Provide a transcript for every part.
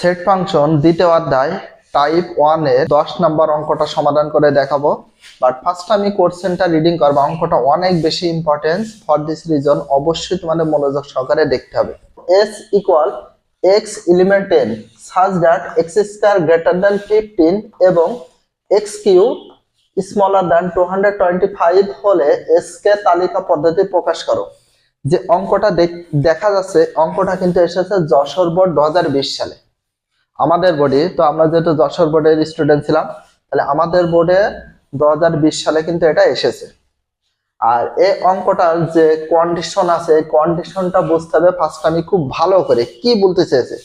Set function দ্বিতীয় অধ্যায় type ওয়ানের দশ নম্বর অঙ্কটা সমাধান করে দেখাবো। বাট ফার্স্ট আমি কোর্সেনটা রিডিং করব। অঙ্কটা অনেক বেশি ইম্পর্টেন্স ফর দিস রিজন অবশ্যই তোমাদের মনোযোগ সহকারে দেখতে হবে। S equal x element ten such that x square greater than fifteen এবং x cube smaller than two hundred twenty five হলে এস কে তালিকা পদ্ধতি প্রকাশ করো। যে অঙ্কটা দেখা যাচ্ছে, অঙ্কটা কিন্তু এসেছে যশোর বোর্ড দু হাজার বিশ সালে। আমাদের বোর্ডে তো আমরা যেহেতু যশোর বোর্ডের স্টুডেন্ট ছিলাম, তাহলে আমাদের বোর্ডে দু হাজার বিশ সালে কিন্তু এটা এসেছে। আর এই অঙ্কটার যে কন্ডিশন আছে কন্ডিশনটা বুঝতে হবে ফার্স্ট আমি খুব ভালো করে কি বলতে চেয়েছে।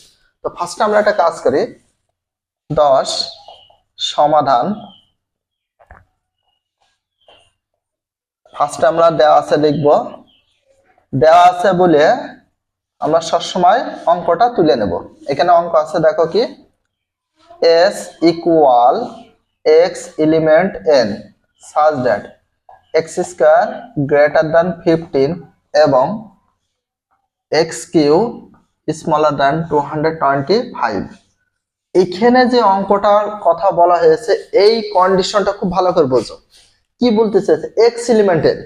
তো ফার্স্ট আমরা একটা কাজ করি, দশ সমাধান। ফার্স্ট আমরা দেওয়া আছে লিখব, দেওয়া আছে বলে আমরা সবসময় অঙ্কটা তুলে নেব। এখানে অঙ্ক আছে, দেখো কি? S equal x element N such that x square greater than fifteen এবং x cube smaller than two hundred twenty five এখানে যে অঙ্কটার কথা বলা হয়েছে, এই কন্ডিশনটা খুব ভালো করে বোঝো। কি বলতে চাইছে? এক্স এলিমেন্টের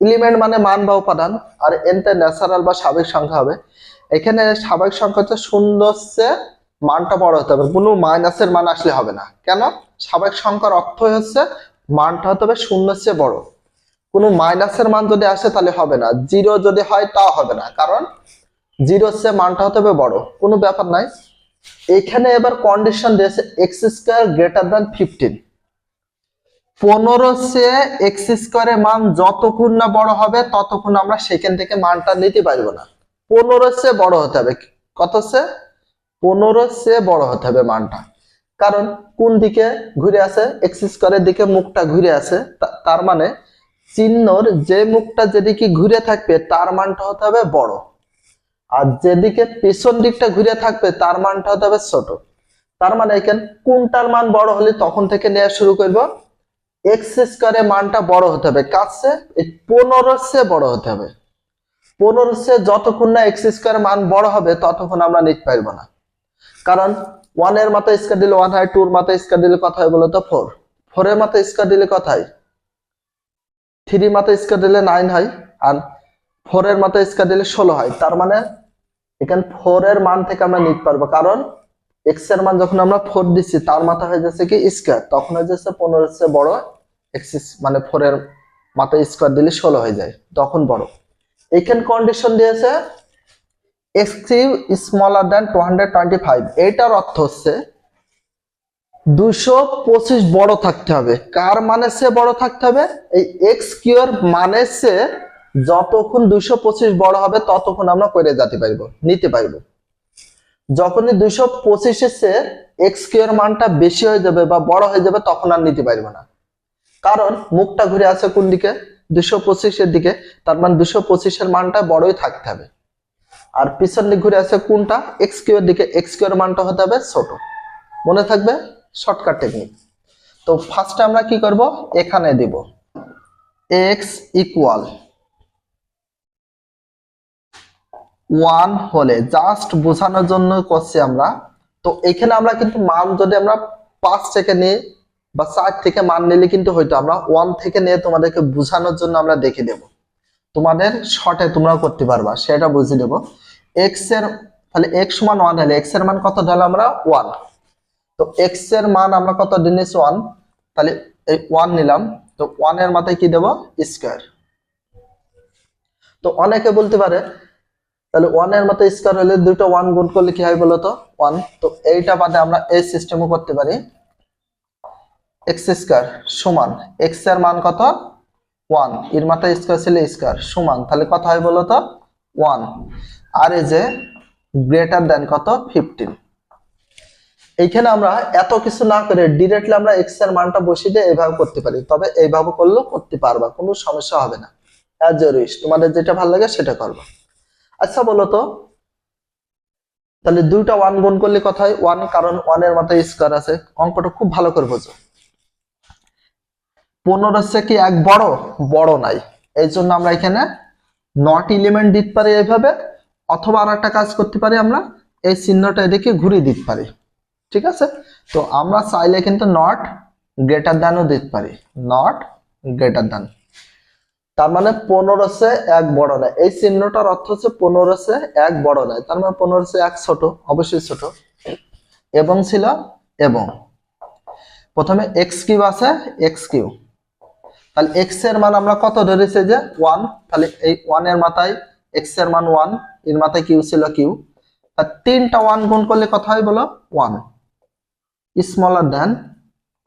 এলিমেন্ট মানে মান বা উপাদান, আর এনতে ন্যাচারাল বা স্বাভাবিক সংখ্যা হবে। এখানে স্বাভাবিক সংখ্যা হচ্ছে শূন্য মানটা বড় হতে হবে, কোনো মাইনাসের মান আসলে হবে না। কেন? স্বাভাবিক সংখ্যার অর্থ হচ্ছে মানটা হতে হবে শূন্যের চেয়ে বড়। কোনো মাইনাসের মান যদি আসে তাহলে হবে না জিরো যদি হয় তাও হবে না, কারণ জিরোর চেয়ে মানটা হতে হবে বড়, কোনো ব্যাপার নাই। এখানে এবার কন্ডিশন দিয়েছে x square greater than fifteen পনেরো সে এক্স স্কোয়ারের মান যতক্ষণ না বড় হবে, ততক্ষণ আমরা সেখান থেকে মানটা নিতে পারব না। পনেরো সে বড় হতে হবে। কত সে পনেরো সে বড় হতে হবে মানটা। কারণ কোন দিকে ঘুরে আছে এক্স স্কোয়ারের দিকে মুখটা ঘুরে আছে তার মানে চিহ্নর যে মুখটা যেদিকে ঘুরে থাকবে, তার মানটা হতে হবে বড়। আর যেদিকে পেছন দিকটা ঘুরে থাকবে, তার মানটা হতে হবে ছোট। তার মানে এখানে কোনটার মান বড় হলে তখন থেকে নেওয়া শুরু করব? এক্স স্কোয়ারের মানটা বড় হতে হবে। কাছে পনেরো সে বড় হতে হবে। পনেরো সে যতক্ষণ না এক্স স্কোয়ারের মান বড় হবে, ততক্ষণ আমরা নিতে পারব না। কারণ ওয়ানের মাথায় স্কোয়ার দিলে ওয়ান হয় টুর মাথায় স্কোয়ার দিলে কত হয় বলতো ফোর ফোরের মাথায় স্কোয়ার দিলে কত হয়? থ্রি মাথায় স্কোয়ার দিলে নাইন হয় আর ফোরের মাথায় স্কোয়ার দিলে ষোলো হয়। তার মানে এখানে ফোর এর মান থেকে আমরা নিতে পারব। কারণ এক্সের মান যখন আমরা ফোর দিচ্ছি, তার মাথা হয়ে যাচ্ছে কি স্কোয়ার তখন হয়ে যাচ্ছে পনেরো চেয়ে বড় এক্সিস মানে ফোর এর মাথায় স্কোয়ার দিলে ষোলো হয়ে যায়। তখন বড়। এখানে কন্ডিশন দিয়েছে x cube smaller than two hundred twenty five এইটার অর্থ হচ্ছে দুশো পঁচিশ বড় থাকতে হবে। কার মানে সে বড় থাকতে হবে? এই এক্স কিউ এর মানে সে যতক্ষণ দুশো পঁচিশ বড় হবে, ততক্ষণ আমরা করে যেতে পারব, নিতে পারব। যখনই দুইশো পঁচিশের চেয়ে এক্স কিউ মানটা বেশি হয়ে যাবে বা বড় হয়ে যাবে, তখন আর নিতে পারব না। কারণ মুখটা ঘুরে আছে কোন দিকে? দুশো পঁচিশের দিকে। তার মানে দুশো পঁচিশের মানটা বড়ই থাকতে হবে। আর পিছন দিক ঘুরে আছে কোনটা? এক্স কিউ দিকে। এক্স মানটা হতে হবে ছোট। মনে থাকবে? শর্টকাট টেকনিক তো ফার্স্টে আমরা কি করব? এখানে দিব। এক্স ইকুয়াল ওয়ান হলে জাস্ট বোঝানোর জন্য করছি আমরা। তো এখানে আমরা কিন্তু মান যদি আমরা পাঁচ থেকে নিই বা চার থেকে মান নিলে কিন্তু হয়তো আমরা ওয়ান থেকে নিয়ে তোমাদেরকে বোঝানোর জন্য আমরা দেখে দেব তোমাদের শর্টে তোমরা করতে পারবা, সেটা বুঝে দেবো এক্সের, তাহলে এক্স সমান ওয়ান হলে এক্সের মান কত ধরলে আমরা? ওয়ান তো এক্সের মান আমরা কত দিনেছি ওয়ান তাহলে এই ওয়ান নিলাম। তো ওয়ানের মাথায় কি দেব? স্কোয়ার তো অনেকে বলতে পারে তাহলে ওয়ানের মতো স্কোয়ার হলে দুটো ওয়ান গুণ করলে কি হয় বলতো ওয়ান তো এইটা বাদে আমরা এই সিস্টেমও করতে পারি। এক্স স্কোয়ার সমান। এক্সের মান কত? ওয়ানের মাথায় স্কোয়ার ছিল স্কোয়ার সমান। তাহলে কত হয় বলতো ওয়ান আর এই যে গ্রেটার দেন কত? ফিফটিন এইখানে আমরা এত কিছু না করে ডিরেক্টলি আমরা এক্সের মানটা বসিয়ে দিয়ে এইভাবে করতে পারি। তবে এইভাবে করলেও করতে পারবা, কোনো সমস্যা হবে না। অ্যাজ ইউর তোমাদের যেটা ভালো লাগে সেটা করবা। আচ্ছা বলো তো। তাহলে দুইটা ওয়ান গুণ করলে কথা হয়? ওয়ান কারণ ওয়ানের মাথায় স্কোয়ার আছে। অঙ্কটা খুব ভালো করে বোঝো। পনেরো হচ্ছে কি এক বড় বড় নাই। এই জন্য আমরা এখানে নট এলিমেন্ট দিতে পারি এইভাবে, অথবা আর একটা কাজ করতে পারি আমরা, এই চিহ্নটা এদিকে ঘুরিয়ে দিতে পারি। ঠিক আছে? তো আমরা চাইলে কিন্তু নট গ্রেটার দ্যানও দিতে পারি। নট গ্রেটার দ্যান তার মানে পনেরো সে এক বড় নয়। এই চিহ্নটার অর্থ হচ্ছে পনেরো সে এক বড় নয়। তার মানে পনেরো সে এক ছোট, অবশ্যই ছোট। এবং ছিল এবং। প্রথমে এক্স কিউ আছে এক্স কিউ তাহলে এক্সের মান আমরা কত ধরেছি যে ওয়ান তাহলে এই ওয়ানের মাথায় এক্সের মান ওয়ানের মাথায় কিউ ছিল কিউ তার তিনটা ওয়ান গুণ করলে কত হয় বলো? One smaller than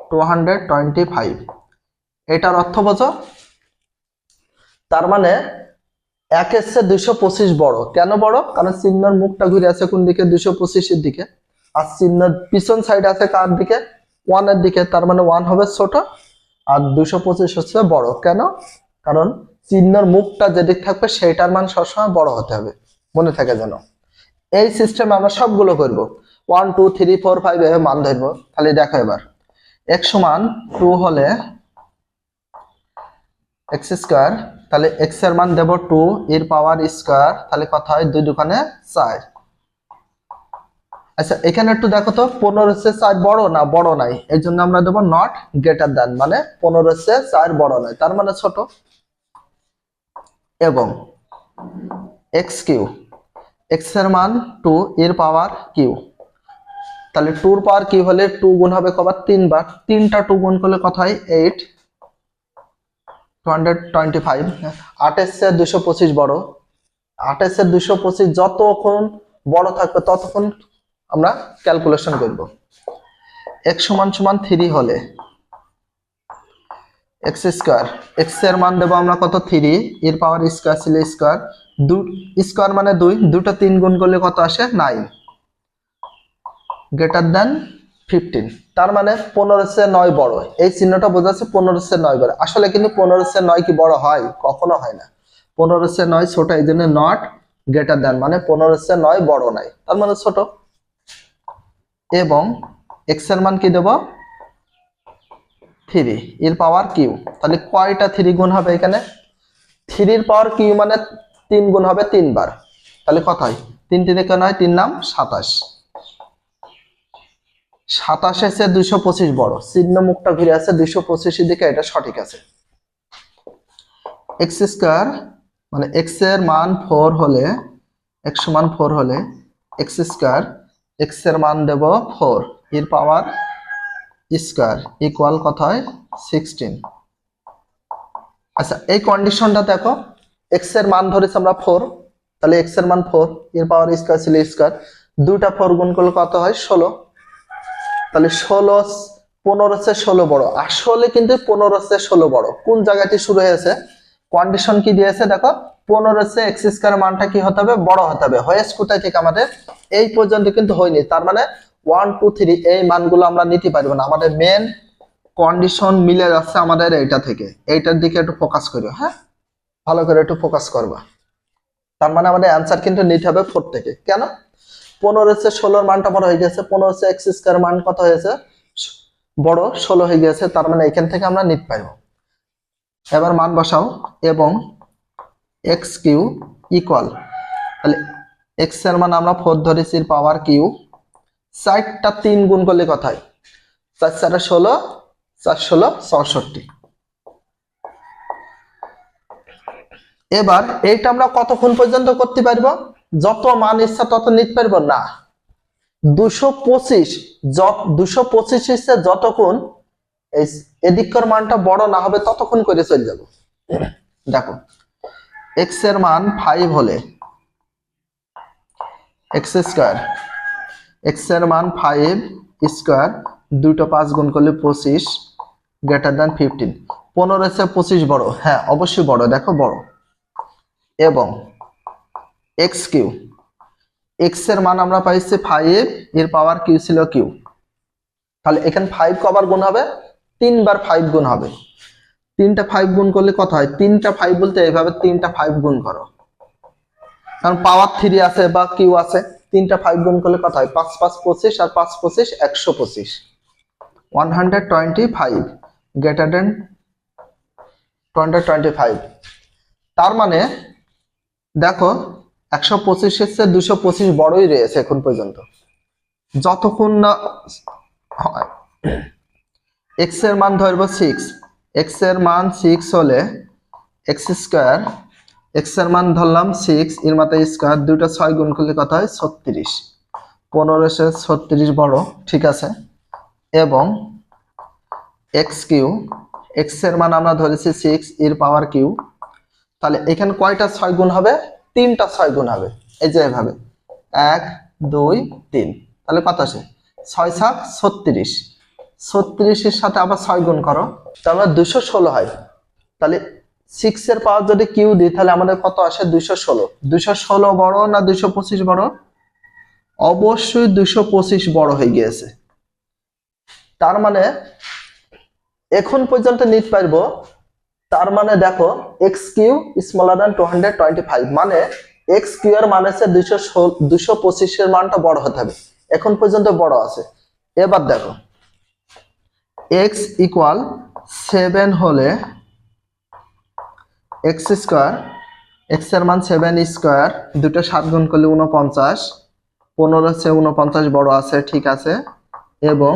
two hundred twenty five এটার অর্থ বোঝো তার মানে এক এসছে দুইশো পঁচিশ বড়। কেন বড়? কারণ চিহ্নর মুখটা ঘুরে আছে কোন দিকে? দুশো পঁচিশের দিকে। আর চিহ্নর পিছন সাইড আছে কার দিকে? ওয়ানের দিকে। তার মানে ওয়ান হবে ছোট আর দুশো পঁচিশ হচ্ছে বড়। কেন? কারণ চিহ্নর মুখটা যেদিক থাকবে সেইটার মান সবসময় বড় হতে হবে। মনে থাকে যেন। এই সিস্টেমে আমরা সবগুলো করব। One two three four five এভাবে মান ধরবো। খালি দেখো এবার। এক সমান টু হলে এক্স স্কোয়ার তাহলে এক্সের মান দেব টু এর পাওয়ার স্কোয়ার তাহলে কথা হয়? দুই দোকানে চার। আচ্ছা এখানে একটু দেখো তো, পনেরো সে চার বড় না বড় নাই? এই জন্য আমরা দেবো নট গ্রেটার দেন মানে পনেরো সে চার বড় নয় তার মানে ছোট। এবং এক্স কিউ এক্সের মান টু এর পাওয়ার কিউ। তাহলে টুর পাওয়ার কিউ হলে টু গুণ হবে কবার? তিনবার। তিনটা টু গুণ করলে কত হয়? Eight two hundred twenty five আঠাশের দুশো পঁচিশ বড়। আঠাশের দুশো পঁচিশ যতক্ষণ বড় থাকবে, ততক্ষণ আমরা ক্যালকুলেশন করব। এক সমান সমান থ্রি হলে এক্স স্কোয়ার এক্সের মান দেবো আমরা কত থ্রি এর পাওয়ার স্কোয়ার ছিল স্কোয়ার দু স্কোয়ার মানে দুই, দুটো তিন গুণ করলে কত আসে? নাইন গ্রেটার দেন ফিফটিন তার মানে পনেরো সে নয় বড়। এই চিহ্নটা বোঝাচ্ছে পনেরো সে নয় বড়। আসলে কিন্তু পনেরো সে নয় কি বড় হয়? কখনো হয় না। পনেরো সে নয় ছোট, এই জন্য নট গ্রেটার দেন মানে পনেরো সে নয় বড় নাই। তার মানে ছোট। এবং এক্সের মান কি দেব? থ্রি এর পাওয়ার কিউ তাহলে কয়টা থ্রি গুণ হবে এখানে? থ্রির পাওয়ার কিউ মানে তিন গুণ হবে তিনবার। তাহলে কত হয়? তিন তিনে কেন হয়? তিন নাম সাতাশ। সাতাশ এসে দুইশো পঁচিশ বড়। চিহ্ন মুখটা ঘুরে আছে, দুইশো পঁচিশের দিকে এটা সঠিক আছে। এক্স স্কোয়ার মানে এক্সের মান ফোর হলে এক্স মান ফোর হলে এক্স স্কোয়ার এক্সের মান দেব ফোর এর পাওয়ার স্কোয়ার ইকুয়াল কত হয় সিক্সটিন আচ্ছা এই কন্ডিশনটা দেখো এক্সের মান ধরেছি আমরা ফোর তাহলে এক্সের মান ফোর এর পাওয়ার স্কোয়ার ছিল স্কোয়ার দুইটা ফোর গুণ করলে কত হয়? ষোলো। তাহলে ষোলো, পনেরো সে ষোলো বড়। আসলে কিন্তু পনেরো সে ষোলো বড়। কোন জায়গাটি শুরু হয়েছে? কন্ডিশন কি দিয়েছে? দেখো, পনেরো সে এক্স স্কোয়ার মানটা কি হতে হবে? বড় হতে হবে। হয়েছে কোথায় থেকে আমাদের? এই পর্যন্ত কিন্তু হয়নি। তার মানে ওয়ান টু থ্রি এই মানগুলো আমরা নিতে পারব না। আমাদের মেন কন্ডিশন মিলে যাচ্ছে আমাদের এইটা থেকে। এইটার দিকে একটু ফোকাস করি হ্যাঁ? ভালো করে একটু ফোকাস করবা। তার মানে আমাদের অ্যান্সার কিন্তু নিতে হবে ফোর থেকে। কেন? পনেরো সে ষোলোর মানটা বড় হয়ে গেছে, পনেরো সে এক্স স্কোয়ার মান কত হয়েছে? বড় ষোলো হয়ে গেছে, তার মানে এখান থেকে আমরা নিট পারব এবার মান বসাও, এবং এক্স কিউ ইকুয়াল তাহলে এক্সের মান আমরা ফোর ধরেছি পাওয়ার কিউ। চারটা তিন গুণ করলে কথায় চার, চারে ষোলো, চার, ষোলো, চৌষট্টি। এবার এইটা আমরা কতক্ষণ পর্যন্ত করতে পারব? যত মান ইচ্ছা তত নিতে পারব না। দুশো পঁচিশ দুশো পঁচিশ ইচ্ছে যতক্ষণ এই এদিককার মানটা বড় না হবে ততক্ষণ করে চলে যাব। দেখো এক্সের মান ফাইভ হলে এক্স স্কোয়ার এক্সের মান ফাইভ স্কোয়ার দুটো পাঁচ গুণ করলে পঁচিশ গ্রেটার দ্যান ফিফটিন পনেরো এসে পঁচিশ বড়। হ্যাঁ অবশ্যই বড়, দেখো বড়। এবং এক্স কিউ। এক্সের মান আমরা পাইছি ফাইভ এর পাওয়ার কিউ ছিল কিউ তাহলে এখানে ফাইভ কবার গুণ হবে? তিনবার ফাইভ গুণ হবে। তিনটা ফাইভ গুণ করলে কত হয়? তিনটা ফাইভ বলতে এইভাবে তিনটা ফাইভ গুণ করো। কারণ পাওয়ার থ্রি আছে বা কিউ আছে, তিনটা ফাইভ গুণ করলে কত হয়? পাঁচ পাঁচ, পঁচিশ আর পাঁচ, পঁচিশ, একশো পঁচিশ। One hundred twenty five greater than two hundred twenty five তার মানে দেখো একশো পঁচিশের চেয়ে দুশো পঁচিশ বড়ই রয়েছে এখন পর্যন্ত। যতক্ষণ না এক্সের মান ধরবো সিক্স এক্সের মান সিক্স হলে এক্স স্কোয়ার এক্সের মান ধরলাম সিক্স এর মাথায় স্কোয়ার দুটো ছয় গুণ করলে কত হয়? ছত্রিশ। পনেরো সে ছত্রিশ বড়, ঠিক আছে? এবং এক্স কিউ এক্সের মান আমরা ধরেছি সিক্স এর পাওয়ার কিউ। তাহলে এখানে কয়টা ছয় গুণ হবে? তিনটা ছয় গুণ হবে। এই যে এভাবে। এক, দুই, তিন। তাহলে কত আসে? ছয় সাত, ছত্রিশ। ছত্রিশের সাথে আবার ছয় গুণ করো। মানে দুশো ষোলো হয়। তাহলে সিক্স এর পাওয়ার যদি কিউ দিই, তাহলে আমাদের কত আসে? দুশো ষোলো। দুশো ষোলো বড় না দুশো পঁচিশ বড়? অবশ্যই দুশো পঁচিশ বড় হয়ে গিয়েছে। তার মানে এখন পর্যন্ত নিতে পারব তার মানে দেখো x cube smaller than two hundred twenty five মানে এক্স কিউ এর মান হচ্ছে দুশো দুশো পঁচিশের মানটা বড় হতে হবে। এখন পর্যন্ত বড় আছে। এবার দেখো এক্স ইকুয়াল সেভেন হলে এক্স স্কোয়ার এক্সের মান সেভেন স্কোয়ার দুটো সাত গুণ করলে উনপঞ্চাশ পনেরো সে উনপঞ্চাশ বড় আছে, ঠিক আছে। এবং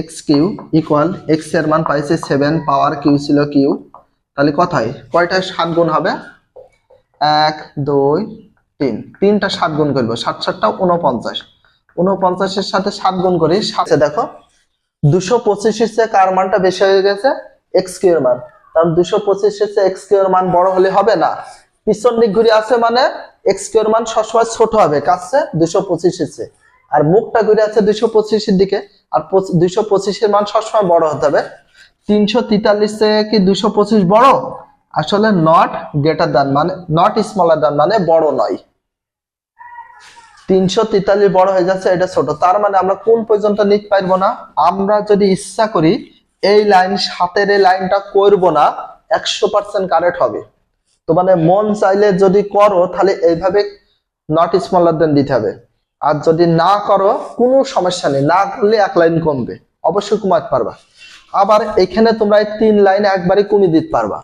এক্স কিউ ইকুয়াল এক্সের মান পাইছে সেভেন পাওয়ার কিউ ছিল কিউ তাহলে কথায় কয়টা সাত গুণ হবে? এক, দুই, তিন। তিনটা সাত গুণ করব। সাত সাতটা উনপঞ্চাশ উনপঞ্চাশের সাথে সাত গুণ করি সাথে দেখো, দুশো পঁচিশের চেয়ে কার মানটা বেশি হয়ে গেছে? এক্স কিউ এর মান। কারণ দুশো পঁচিশের চেয়ে এক্স কিউ এর মান বড় হলে হবে না। পিছন দিক ঘুরে আছে মানে এক্স কিউ এর মান সবসময় ছোট হবে কাছে দুশো পঁচিশের চেয়ে। আর মুখটা ঘুরে আছে দুশো পঁচিশের দিকে। আর দুশো পঁচিশের মান সবসময় বড় হতে হবে। তিনশো তেতাল্লিশ থেকে কি দুশো পঁচিশ বড়? আসলে নট গ্রেটার দান মানে নট স্মলার দান মানে বড় নয়। তিনশো তেতাল্লিশ বড় হয়ে যাচ্ছে, এটা ছোট। তার মানে আমরা কোন পর্যন্ত নিতে পারব না? আমরা যদি ইচ্ছা করি, এই লাইন সাতের এই লাইনটা করব না, একশো পার্সেন্ট কারেক্ট হবে। তো মানে মন চাইলে যদি করো, তাহলে এইভাবে নট স্মলার দেন দিতে হবে। আর যদি না করো, কোনো সমস্যা নেই। না করলে এক লাইন কমবে। অবশ্যই কমাতে পারবা। আবার এখানে তোমরা এই তিন লাইন একবারে কমিয়ে দিতে পারবা।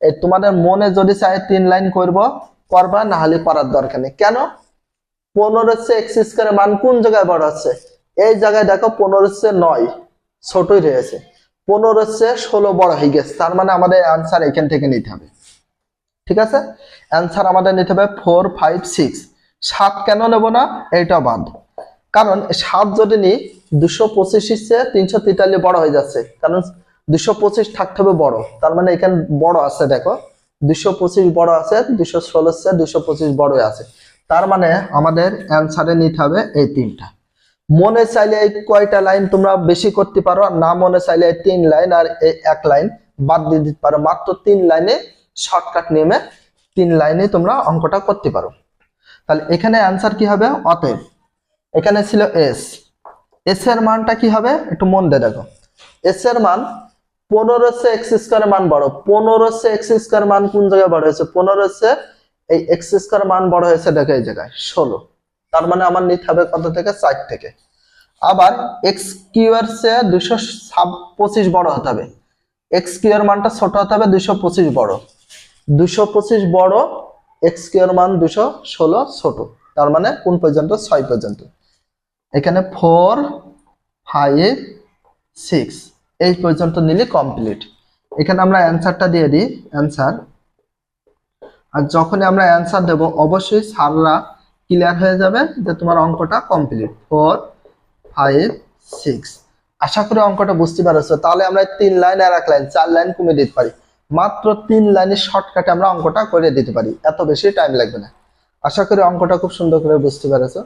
এই তোমাদের মনে যদি চাই তিন লাইন করব, করবা না হলে করার দরকার নেই। কেন? পনেরো হচ্ছে এক্স স্কোয়ারের মান কোন জায়গায় বড় হচ্ছে এই জায়গায় দেখো পনেরো হচ্ছে নয়, ছোটই রয়েছে। পনেরো হচ্ছে ষোলো বড় হয়ে গেছে, তার মানে আমাদের অ্যান্সার এখান থেকে নিতে হবে। ঠিক আছে? অ্যান্সার আমাদের নিতে হবে ফোর ফাইভ সিক্স সাত কেন নেব না? এইটা বাদ। কারণ সাত যদি নিই দুশো পঁচিশ চেয়ে তিনশো তেতাল্লিশ বড় হয়ে যাচ্ছে। কারণ দুশো পঁচিশ থাকতে হবে বড়। তার মানে এখানে বড় আছে, দেখো। দুশো পঁচিশ বড় আছে, দুশো ষোলো চেয়ে দুশো পঁচিশ বড় আছে। তার মানে আমাদের অ্যান্সারে নিতে হবে এই তিনটা। মনে চাইলে এই কয়টা লাইন তোমরা বেশি করতে পারো, আর না মনে চাইলে এই তিন লাইন আর এই এক লাইন বাদ দিয়ে দিতে পারো। মাত্র তিন লাইনে শর্টকাট নেমে তিন লাইনে তোমরা অঙ্কটা করতে পারো। তাহলে এখানে অ্যান্সার কি হবে? অতএব, এখানে ছিল এস এস এর মানটা কি হবে? একটু মন দিয়ে দেখো। এস এর মান পনেরো হচ্ছে এক্স স্কোয়ার মান বড়। পনেরো হচ্ছে এক্স স্কোয়ার মান কোন জায়গায় বড় হয়েছে? পনেরো হচ্ছে এই এক্স স্কোয়ার মান বড় হয়েছে দেখো এই জায়গায়, ষোলো। তার মানে আমার নিতে হবে কত থেকে? চার থেকে। আবার এক্স কিউ এর চেয়ে দুশো পঁচিশ বড় হতে হবে। এক্স কিউ এর মানটা ছোট হতে হবে, দুশো পঁচিশ বড়। দুশো পঁচিশ বড়, এক্স কিউ এর মান দুশো ষোলো ছোট। তার মানে কোন পর্যন্ত? ছয় পর্যন্ত। এখানে ফোর ফাইভ সিক্স এই পর্যন্ত নিলে কমপ্লিট এখানে আমরা অ্যান্সারটা দিয়ে দিই অ্যান্সার আর যখনই আমরা অ্যান্সার দেব, অবশ্যই সাররা ক্লিয়ার হয়ে যাবে যে তোমার অঙ্কটা কমপ্লিট ফোর ফাইভ সিক্স আশা করি অঙ্কটা বুঝতে পারছ। তাহলে আমরা তিন লাইন আর এক লাইন চার লাইন কমে দিতে পারি। মাত্র তিন লাইনের শর্টকাটে আমরা অঙ্কটা করে দিতে পারি। এত বেশি টাইম লাগবে না। আশা করি অঙ্কটা খুব সুন্দর করে বুঝতে পেরেছ।